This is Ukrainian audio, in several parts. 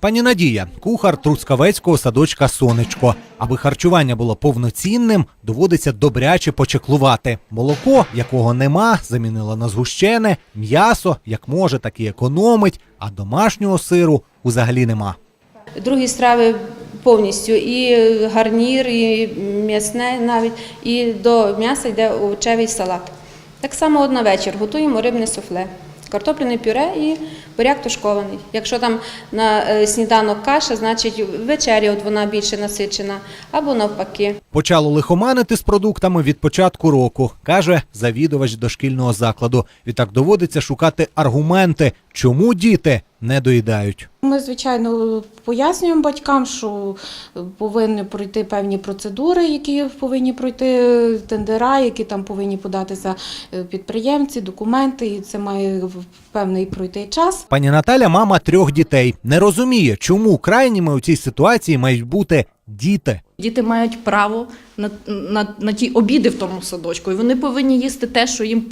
Пані Надія, кухар трускавецького садочка Сонечко. Аби харчування було повноцінним, доводиться добряче почеклувати. Молоко, якого нема, замінила на згущене, м'ясо, як може, так і економить, а домашнього сиру взагалі нема. Другі страви повністю і гарнір, і м'ясне навіть, і до м'яса йде овочевий салат. Так само на вечір готуємо рибне суфле, картопляне пюре і буряк тушкований. Якщо там на е, сніданок каша, значить ввечері от вона більше насичена, або навпаки. Почало лихоманити з продуктами від початку року, каже завідувач дошкільного закладу. Відтак доводиться шукати аргументи, чому діти не доїдають. Ми, звичайно, пояснюємо батькам, що повинні пройти певні процедури, які повинні пройти тендера, які там повинні податися е, підприємці, документи, і це має в- певний пройти час. Пані Наталя, мама трьох дітей, не розуміє, чому крайніми у цій ситуації мають бути діти. Діти мають право на, на, на ті обіди в тому садочку, і вони повинні їсти те, що їм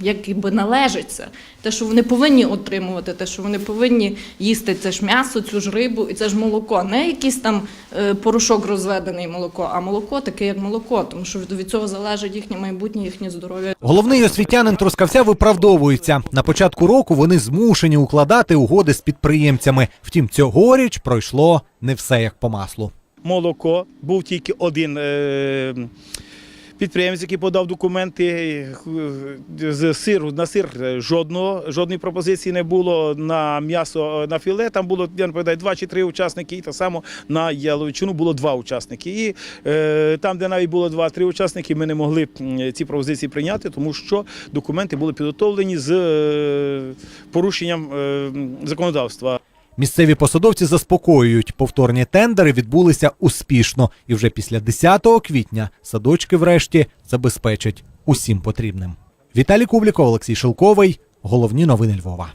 якби належиться, те, що вони повинні отримувати, те, що вони повинні їсти це ж м'ясо, цю ж рибу і це ж молоко. Не якийсь там е, порошок розведений молоко, а молоко таке, як молоко, тому що від, від цього залежить їхнє майбутнє, їхнє здоров'я. Головний освітянин Трускавця виправдовується. На початку року вони змушені укладати угоди з підприємцями. Втім, цьогоріч пройшло не все як по маслу. молоко. Був тільки один е, підприємець, який подав документи. е, З сиру на сир е, жодного, жодної пропозиції не було. На м'ясо, е, на філе там було я не пам'ятаю, два чи три учасники, і так само на яловичину було два учасники. І е, там, де навіть було два-три учасники, ми не могли ці пропозиції прийняти, тому що документи були підготовлені з е, порушенням е, законодавства. Місцеві посадовці заспокоюють, повторні тендери відбулися успішно, і вже після 10 квітня садочки врешті забезпечать усім потрібним. Віталій Кубліков, Олексій Шилковий. Головні новини Львова.